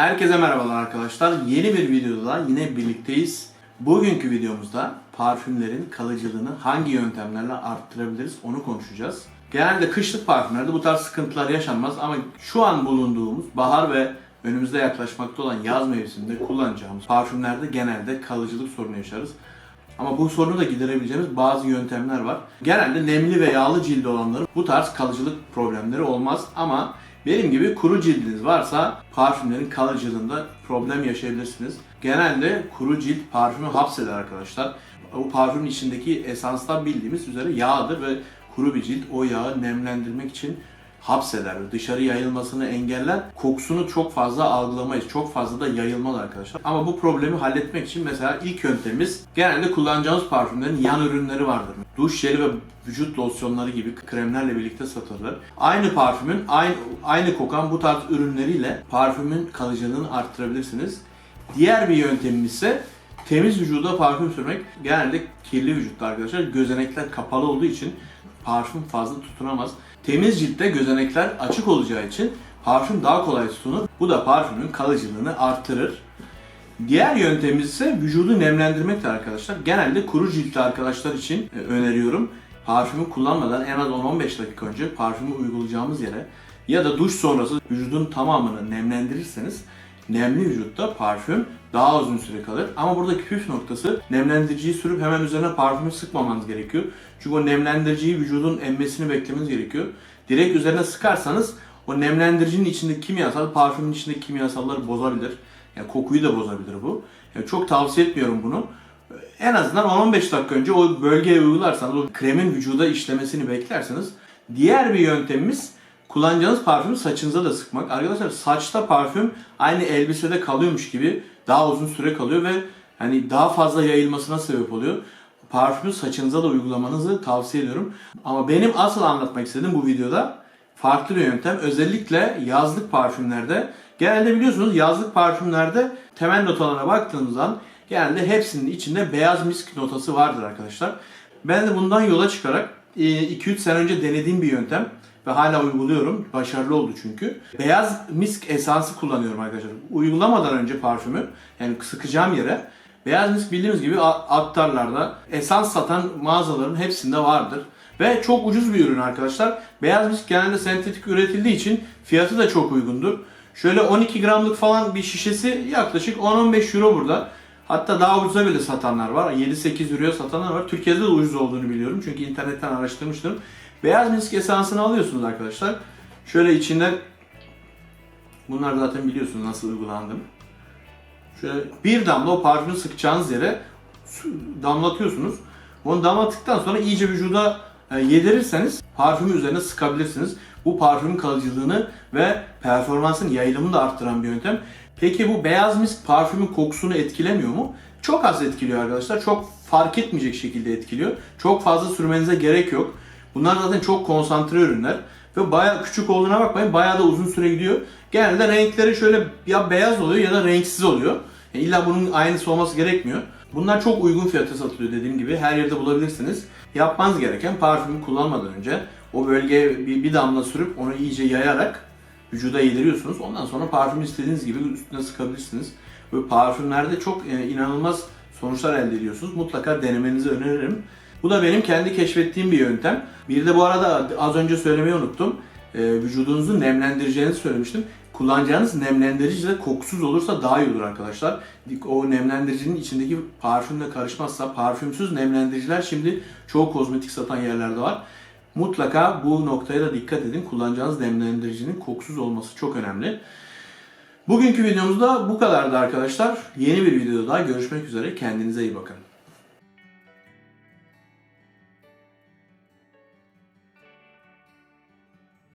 Herkese merhabalar arkadaşlar. Yeni bir videoda yine birlikteyiz. Bugünkü videomuzda parfümlerin kalıcılığını hangi yöntemlerle arttırabiliriz onu konuşacağız. Genelde kışlık parfümlerde bu tarz sıkıntılar yaşanmaz ama şu an bulunduğumuz bahar ve önümüzde yaklaşmakta olan yaz mevsiminde kullanacağımız parfümlerde genelde kalıcılık sorunu yaşarız. Ama bu sorunu da giderebileceğimiz bazı yöntemler var. Genelde nemli ve yağlı cildi olanların bu tarz kalıcılık problemleri olmaz ama benim gibi kuru cildiniz varsa parfümlerin kalıcılığında problem yaşayabilirsiniz. Genelde kuru cilt parfümü hapseder arkadaşlar. O parfümün içindeki esanslar bildiğimiz üzere yağdır ve kuru bir cilt o yağı nemlendirmek için hapseder. Dışarı yayılmasını engeller. Kokusunu çok fazla algılamayız. Çok fazla da yayılmaz arkadaşlar. Ama bu problemi halletmek için mesela ilk yöntemimiz genelde kullanacağımız parfümlerin yan ürünleri vardır. Duş jeli ve vücut losyonları gibi kremlerle birlikte satılır. Aynı parfümün aynı aynı kokan bu tarz ürünleriyle parfümün kalıcılığını arttırabilirsiniz. Diğer bir yöntemimiz ise temiz vücuda parfüm sürmek. Genelde kirli vücutta arkadaşlar gözenekler kapalı olduğu için parfüm fazla tutunamaz. Temiz ciltte gözenekler açık olacağı için parfüm daha kolay tutunur. Bu da parfümün kalıcılığını artırır. Diğer yöntemimiz ise vücudu nemlendirmektir arkadaşlar. Genelde kuru ciltli arkadaşlar için e, öneriyorum. Parfümü kullanmadan en az 10-15 dakika önce parfümü uygulayacağımız yere ya da duş sonrası vücudun tamamını nemlendirirseniz nemli vücutta parfüm daha uzun süre kalır. Ama buradaki püf noktası nemlendiriciyi sürüp hemen üzerine parfümü sıkmamanız gerekiyor. Çünkü o nemlendiriciyi vücudun emmesini beklemeniz gerekiyor. Direkt üzerine sıkarsanız o nemlendiricinin içindeki kimyasal parfümün içindeki kimyasalları bozabilir. Yani kokuyu da bozabilir bu. Yani çok tavsiye etmiyorum bunu. En azından 10-15 dakika önce o bölgeye uygularsanız, o kremin vücuda işlemesini beklerseniz. Diğer bir yöntemimiz kullanacağınız parfümü saçınıza da sıkmak. Arkadaşlar saçta parfüm aynı elbisede kalıyormuş gibi daha uzun süre kalıyor ve hani daha fazla yayılmasına sebep oluyor. Parfümü saçınıza da uygulamanızı tavsiye ediyorum. Ama benim asıl anlatmak istediğim bu videoda farklı bir yöntem. Özellikle yazlık parfümlerde. Genelde biliyorsunuz yazlık parfümlerde temel notalarına baktığınızdan genelde hepsinin içinde beyaz misk notası vardır arkadaşlar. Ben de bundan yola çıkarak 2-3 sene önce denediğim bir yöntem ve hala uyguluyorum. Başarılı oldu çünkü. Beyaz misk esansı kullanıyorum arkadaşlar. Uygulamadan önce parfümü yani sıkacağım yere beyaz misk bildiğimiz gibi aktarlarda esans satan mağazaların hepsinde vardır. Ve çok ucuz bir ürün arkadaşlar. Beyaz misk genelde sentetik üretildiği için fiyatı da çok uygundur. Şöyle 12 gramlık falan bir şişesi yaklaşık 10-15 euro burada. Hatta daha ucuza bile satanlar var. 7-8 euroya satanlar var. Türkiye'de de ucuz olduğunu biliyorum. Çünkü internetten araştırmıştım. Beyaz misk esansını alıyorsunuz arkadaşlar. Şöyle içinde bunlar zaten biliyorsunuz nasıl uygulandım. Şöyle bir damla o parfümü sıkacağınız yere damlatıyorsunuz. Onu damlattıktan sonra iyice vücuda e, yedirirseniz parfümü üzerine sıkabilirsiniz. Bu parfümün kalıcılığını ve performansın yayılımını da arttıran bir yöntem. Peki bu beyaz misk parfümün kokusunu etkilemiyor mu? Çok az etkiliyor arkadaşlar. Çok fark etmeyecek şekilde etkiliyor. Çok fazla sürmenize gerek yok. Bunlar zaten çok konsantre ürünler. Ve bayağı küçük olduğuna bakmayın bayağı da uzun süre gidiyor. Genelde renkleri şöyle ya beyaz oluyor ya da renksiz oluyor. Yani illa bunun aynısı olması gerekmiyor. Bunlar çok uygun fiyata satılıyor dediğim gibi. Her yerde bulabilirsiniz. Yapmanız gereken parfümü kullanmadan önce o bölgeye bir, bir damla sürüp onu iyice yayarak vücuda yediriyorsunuz. Ondan sonra parfümü istediğiniz gibi üstüne sıkabilirsiniz. Ve parfümlerde çok e, inanılmaz sonuçlar elde ediyorsunuz. Mutlaka denemenizi öneririm. Bu da benim kendi keşfettiğim bir yöntem. Bir de bu arada az önce söylemeyi unuttum. E, vücudunuzu nemlendireceğinizi söylemiştim. Kullanacağınız nemlendirici de kokusuz olursa daha iyi olur arkadaşlar. O nemlendiricinin içindeki parfümle karışmazsa parfümsüz nemlendiriciler şimdi çoğu kozmetik satan yerlerde var. Mutlaka bu noktaya da dikkat edin. Kullanacağınız nemlendiricinin kokusuz olması çok önemli. Bugünkü videomuzda bu kadardı arkadaşlar. Yeni bir videoda görüşmek üzere. Kendinize iyi bakın.